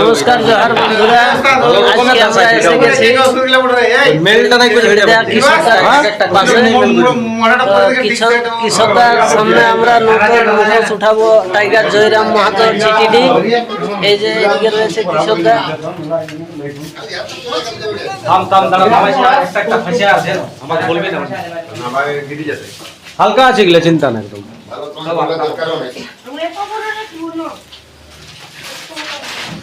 নমস্কার জোহার বন্ধুরা। আজকে আমরা এসে গেছি। হলদিয়া কৃষকদার পাশে তো কৃষক কৃষকদার সামনে আমরা নতুন মুখোশ উঠাবো। Tiger Jairam Mahato G. T D এদিকে রয়েছে কৃষকদা হালকা আছে এগুলো চিন্তা না একদম।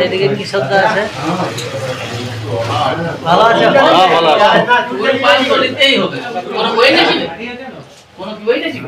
এদিকে কৃষকরা আছে? ভালো আছে? কোনো বই নাকি কোনো বই নাকি